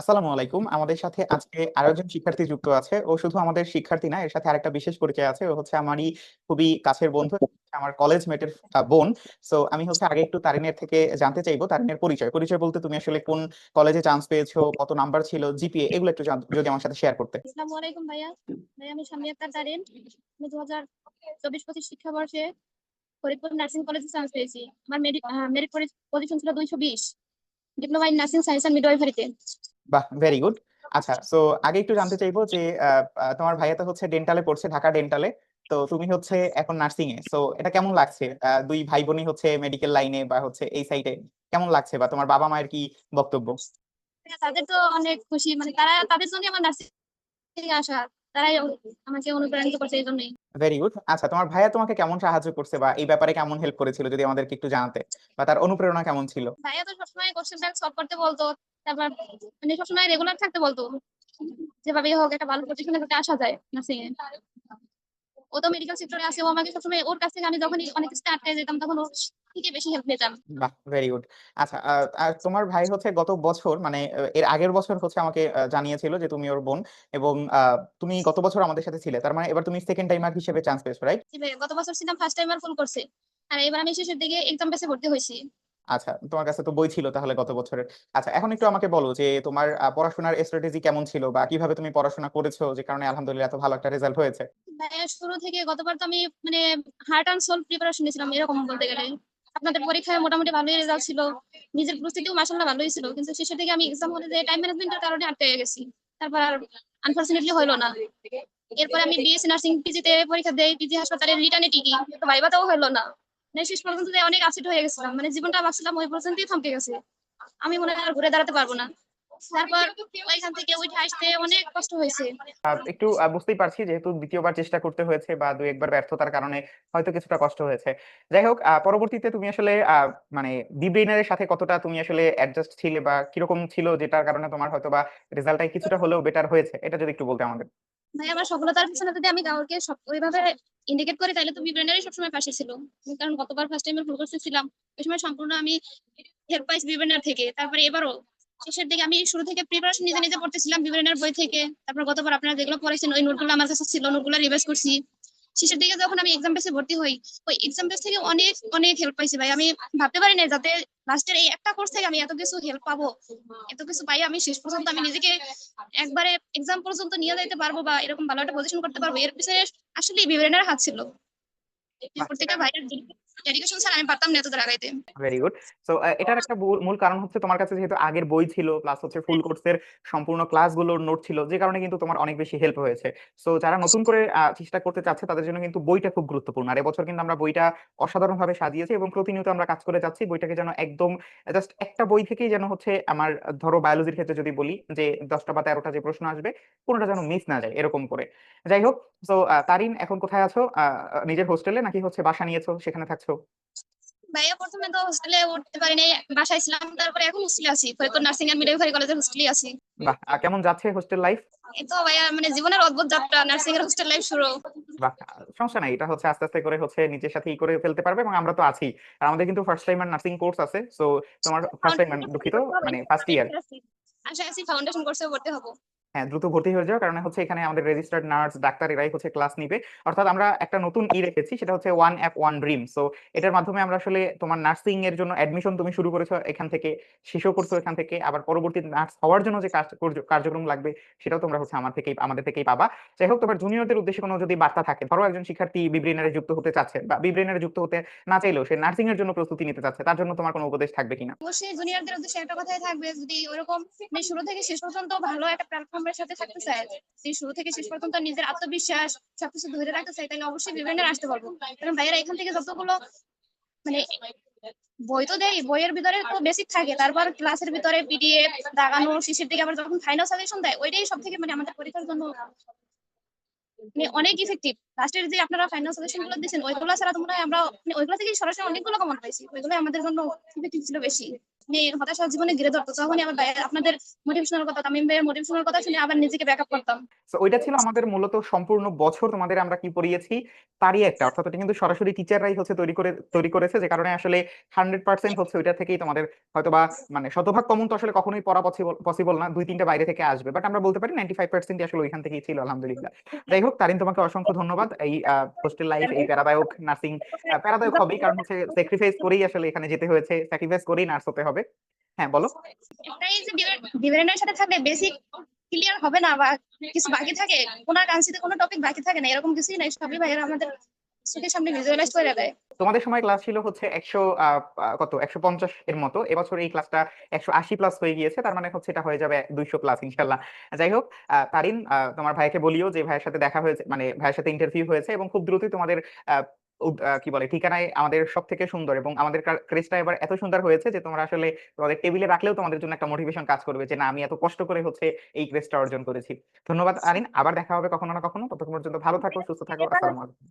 আসসালামু আলাইকুম। আমাদের সাথে আজকে শিক্ষার্থী যুক্ত আছে। ও শুধু আমাদের শিক্ষার্থী না, এর সাথে আরেকটা বিশেষ পরিচয় আছে। ও হচ্ছে আমারই খুবই কাছের বন্ধু আমার কলেজ মেটের বোন। সো আমি হচ্ছে আগে একটু তারিনের থেকে জানতে চাইব, তারিনের পরিচয়। পরিচয় বলতে তুমি আসলে কোন কলেজে চান্স পেয়েছ, কত নাম্বার ছিল জিপিএ এগুলো একটু যদি আমার সাথে শেয়ার করতে। আসসালামু আলাইকুম ভাইয়া। আমি আক্তার তারিন। আমি দু হাজার চব্বিশ পঁচিশ শিক্ষাবর্ষে ফরিদপুর নার্সিং কলেজে চান্স পেয়েছি। আমার মেরিট পজিশন ছিল দুইশো বিশ। Diploma in nursing science and মিডওয়াইফারিতে বাহ ভেরি গুড আচ্ছা সো আগে একটু জানতে চাইব যে তোমার ভাইয়া তো হচ্ছে ডেন্টালে পড়ছে ঢাকা ডেন্টালে তো তুমি হচ্ছে এখন নার্সিং এ সো এটা কেমন লাগছে? দুই ভাই বোনই হচ্ছে মেডিকেল লাইনে বা হচ্ছে এই সাইডে কেমন লাগছে বা তোমার বাবা মায়ের কি বক্তব্য? তাদের তো অনেক খুশি মানে তারা তাদের জন্য আমার নার্সিং আসা তারাই আমাকে অনুপ্রাণিত করছে এই জন্যই। ভেরি গুড আচ্ছা তোমার ভাইয়া তোমাকে কেমন সাহায্য করছে বা এই ব্যাপারে কেমন হেল্প করেছিল যদি আমাদেরকে একটু জানাতে? বা তার অনুপ্রেরণা কেমন ছিল? ভাইয়া তো সবসময় কোশ্চেন ব্যাংক সলভ করতে বলতো। তারপর মানে সবসময় রেগুলার থাকতে বলতো। যেভাবেই হোক একটা ভালো পজিশনে যাতে আসা যায় নার্সিং এ ও তো মেডিকেল সেক্টরে আছে ও আমাকে সবসময় ওর কাছ থেকে আমি যখনই অনেক কিছু আটকে যেতাম তখন ওর থেকে বেশি হেল্প পেতাম বাহ ভেরি গুড আচ্ছা আর তোমার ভাই হচ্ছে গত বছর মানে এর আগের বছর হচ্ছে আমাকে জানিয়েছিল যে তুমি ওর বোন এবং তুমি গত বছর আমাদের সাথে ছিলে। তার মানে এবার তুমি সেকেন্ড টাইমার হিসেবে চান্স পেয়েছ রাইট গত বছর ছিলাম ফার্স্ট টাইমার ফুল করছে আর এবার আমি শেষের দিকে এক্সাম বেসে ভর্তি হয়েছি। আচ্ছা তোমার কাছে তো বই ছিল তাহলে গত বছরের। আচ্ছা এখন একটু আমাকে বলো যে, তোমার পড়াশোনার স্ট্র্যাটেজি কেমন ছিল বা কীভাবে তুমি পড়াশোনা করেছ? যে কারণে আলহামদুলিল্লাহ এত ভালো একটা রেজাল্ট হয়েছে। শুরু থেকে গতবার তো আমি মানে হার্ট অ্যান্ড সোল প্রিপারেশন নিয়েছিলাম, এরকম বলতে গেলে। আপনাদের পরীক্ষায় মোটামুটি ভালোই রেজাল্ট ছিল। নিজের প্রস্তুতিও মাসাল্লাহ ভালোই ছিল। কিন্তু শেষের দিকে আমি এক্সাম হলে যে টাইম ম্যানেজমেন্টের কারণে আটকে গেছি। তারপর আর আনফরচুনেটলি হলো না। এরপরে আমি বিএসসি নার্সিং পিজিতে পরীক্ষা দেই পিজি হাসপাতালে রিটার্নে টিকি তো ভাইবাতেও হলো না। মানে শেষ পর্যন্ত অনেক আপসেট হয়ে গেছিলাম। মানে জীবনটা ভাবছিলাম ওই পর্যন্তই থমকে গেছে। আমি মনে হয় ঘুরে দাঁড়াতে পারব না। তারপর ওইখান থেকে উঠে আসতে অনেক কষ্ট হয়েছে। একটু বুঝতেই পারছি যেহেতু দ্বিতীয়বার চেষ্টা করতে হয়েছে বা দুই একবার ব্যর্থতার কারণে হয়তো কিছুটা কষ্ট হয়েছে। যাই হোক পরবর্তীতে তুমি আসলে মানে ডিব্রেইনারের সাথে কতটা তুমি আসলে অ্যাডজাস্ট ছিলে বা কীরকম ছিল যেটার কারণে তোমার হয়তো বা রেজাল্টটাই কিছুটা হলেও বেটার হয়েছে, এটা যদি একটু বলতে আমাদের। ভাই আমার সফলতার পিছনে যদি আমি কাউকে ওইভাবে ইন্ডিকেট করি, তাহলে তো বিব্রেনারই সবসময় পাশে ছিল। কারণ গতবার ফার্স্ট টাইমে ভুল কোর্সে ছিলাম, ওই সময় সম্পূর্ণ আমি হেল্প পাইছি বিব্রেনার থেকে। তারপরে এবারও শেষের দিকে আমি শুরু থেকে প্রিপারেশন নিজে নিজে পড়তেছিলাম বিব্রেনার বই থেকে। তারপর গতবার আপনারা যেগুলো পড়েছেন, ওই নোটগুলো আমার কাছে ছিল নোটগুলো রিভাইজ করছি। শেষের দিকে যখন আমি এক্সাম বেসে ভর্তি হই ওই এক্সাম বেস থেকে অনেক অনেক হেল্প পাইছি ভাই। আমি ভাবতে পারি না যাতে লাস্টের এই একটা কোর্স থেকে আমি এত কিছু হেল্প পাবো এত কিছু পাই আমি শেষ পর্যন্ত আমি নিজেকে একবারে এক্সাম পর্যন্ত নিয়ে যাইতে পারব বা এরকম ভালো একটা পজিশন করতে পারব এর পিছনে আসলে বিবরণের হাত ছিল। প্রত্যেকটা ভাইয়ের ডেডিকেশন ছাড়া আমি পারতাম না এত আগাইতে ভেরি গুড সো এটার একটা মূল- কারণ হচ্ছে তোমার কাছে যেহেতু আগের বই ছিল প্লাস হচ্ছে ফুল কোর্সের সম্পূর্ণ ক্লাসগুলোর নোট ছিল যে কারণে কিন্তু তোমার অনেক বেশি হেল্প হয়েছে। সো যারা নতুন করে চেষ্টা করতে চাচ্ছে তাদের জন্য কিন্তু বইটা খুব গুরুত্বপূর্ণ। আর এবছর কিন্তু আমরা বইটা অসাধারণভাবে সাজিয়েছি এবং প্রতিনিয়ত আমরা কাজ করে যাচ্ছি বইটাকে যেন একদম জাস্ট একটা বই থেকেই যেন হচ্ছে আমার ধরো বায়োলজির ক্ষেত্রে যদি বলি যে দশটা বা তেরোটা যে প্রশ্ন আসবে কোনোটা যেন মিস না যায় এরকম করে। যাই হোক সো তারিন এখন কোথায় আছো? আহ, নিজের হোস্টেলে নাকি হচ্ছে বাসা নিয়েছো সেখানে থাকছো? ভাইয়া প্রথমে তো হোস্টেলে উঠতে পারিনি বাসায় ছিলাম তারপরে এখন হোস্টেলে আছি। ফরিদপুর নার্সিং এন্ড মিডওয়াইফারি কলেজের হোস্টেলে আছি। বাহ আহ, কেমন যাচ্ছে হোস্টেল লাইফ এই তো ভাইয়া মানে জীবনের অদ্ভুত যাত্রা নার্সিং এর হোস্টেল লাইফ শুরু। বাহ সমস্যা নাই এটা হচ্ছে আস্তে আস্তে করে হচ্ছে নিজের সাথে ই করে ফেলতে পারবে এবং আমরা তো আছি। আর আমাদের কিন্তু ফার্স্ট টাইমার নার্সিং কোর্স আছে সো তোমার ফার্স্ট টাইম দুঃখিত মানে ফার্স্ট ইয়ার আশা আছি ফাউন্ডেশন কোর্সে ভর্তি হব। হ্যাঁ দ্রুত ভর্তি হয়ে যাও কারণ হচ্ছে এখানে আমাদের রেজিস্টার্ড নার্স ডাক্তার এরাই হচ্ছে ক্লাস নিবে। অর্থাৎ আমরা একটা নতুন ই রেখেছি, সেটা হচ্ছে one app one dream so এটার মাধ্যমে আমরা আসলে তোমার নার্সিং এর জন্য অ্যাডমিশন তুমি শুরু করেছ এখান থেকে, শেষও করছ এখান থেকে, আবার পরবর্তী নার্স হওয়ার জন্য যে কার্যক্রম লাগবে, সেটাও তোমরা হচ্ছে আমার থেকেই, আমাদের থেকেই পাবা। যাই হোক, তোমার জুনিয়রদের উদ্দেশ্যে কোনো যদি বার্তা থাকে, ধরো একজন শিক্ষার্থী বিব্রেনারে যুক্ত হতে চাচ্ছে, বা বিব্রেনারে যুক্ত হতে না চাইলেও সে নার্সিং এর জন্য প্রস্তুতি নিতে চাচ্ছে, তার জন্য তোমার কোনো উপদেশ থাকবে কিনা? অবশ্যই জুনিয়রদের উদ্দেশ্যে একটা কথাই থাকবে, যদি ওরকম মানে শুরু থেকে শেষ পর্যন্ত ভালো একটা প্ল্যাটফর্মের সাথে থাকতে চায়, যদি শুরু থেকে শেষ পর্যন্ত নিজের আত্মবিশ্বাস সবকিছু ধরে রাখতে চাই তাহলে অবশ্যই বিভিন্ন আসতে পারব কারণ ভাইয়েরা এখান থেকে যতগুলো মানে বই তো দেয়, বইয়ের ভিতরে তো বেসিক থাকে। তারপর ক্লাসের ভিতরে পিডিএফ দাগানো, শিশির দিকে আবার যখন ফাইনাল সাজেশন দেয়, ওইটাই সব থেকে মানে আমাদের পরীক্ষার জন্য মানে অনেক ইফেক্টিভ লাস্টের যে আপনারা ফাইনাল সাজেশনগুলো দিয়েছেন, ওইগুলো ছাড়া তো মনে হয় আমরা মানে ওইগুলো থেকে সরাসরি অনেকগুলো কমন পাইছি। ওইগুলো আমাদের জন্য ইফেক্টিভ ছিল বেশি। হতাশা জীবনে ঘিরে ধরতো, তখনই আমার ভাইয়ের আপনাদের মোটিভেশনাল কথা, তামিম ভাইয়ের মোটিভেশনাল কথা শুনে আবার নিজেকে ব্যাকআপ করতাম। ওইটা ছিল আমাদের মূলত সম্পূর্ণ বছর তোমাদের আমরা কি পড়িয়েছি, তারই একটা। অর্থাৎ ওটা কিন্তু সরাসরি টিচাররাই হচ্ছে তৈরি করে তৈরি করেছে, যে কারণে আসলে হান্ড্রেড পার্সেন্ট হচ্ছে ওইটা থেকেই তোমাদের হয়তোবা মানে শতভাগ কমন তো আসলে কখনোই পড়া পসিবল না, দুই তিনটা বাইরে থেকে আসবে। বাট আমরা বলতে পারি নাইনটি ফাইভ পার্সেন্ট আসলে ওইখান থেকেই ছিল, আলহামদুলিল্লাহ। যাই হোক, তারিন, তোমাকে অসংখ্য ধন্যবাদ। এই হোস্টেল লাইফ এই প্যারাদায়ক নার্সিং প্যারাদায়ক হবেই, কারণ হচ্ছে স্যাক্রিফাইস করেই আসলে এখানে যেতে হয়েছে। স্যাক্রিফাইস করেই নার্স হতে হবে। হ্যাঁ বলো। যে সাথে থাকলে বেসিক ক্লিয়ার হবে না বা কিছু বাকি থাকে ওনার কান্সিতে কোনো টপিক বাকি থাকে না এরকম কিছুই নাই। সবই ভাইয়েরা আমাদের চোখের সামনে ভিজুয়ালাইজ করে দেয়। তোমাদের সময় ক্লাস ছিল হচ্ছে একশো কত? একশো পঞ্চাশ এর মতো। এবছর এই ক্লাসটা একশো আশি প্লাস হয়ে গিয়েছে। তার মানে হচ্ছে এটা হয়ে যাবে দুইশো প্লাস ইনশাল্লাহ যাই হোক আহ, তারিন তোমার ভাইকে বলিও যে ভাইয়ের সাথে দেখা হয়েছে মানে ভাইয়ের সাথে ইন্টারভিউ হয়েছে এবং খুব দ্রুতই তোমাদের কি বলে ঠিকানায় আমাদের সব থেকে সুন্দর এবং আমাদের ক্রেজটা এবার এত সুন্দর হয়েছে যে তোমরা আসলে তোমাদের টেবিলে রাখলেও তোমাদের জন্য একটা মোটিভেশন কাজ করবে যে না আমি এত কষ্ট করে হচ্ছে এই ক্রেজটা অর্জন করেছি। ধন্যবাদ আরিন। আবার দেখা হবে কখনো না কখনো। ততক্ষণ পর্যন্ত ভালো থাকো সুস্থ থাকো। আসসালামু আলাইকুম।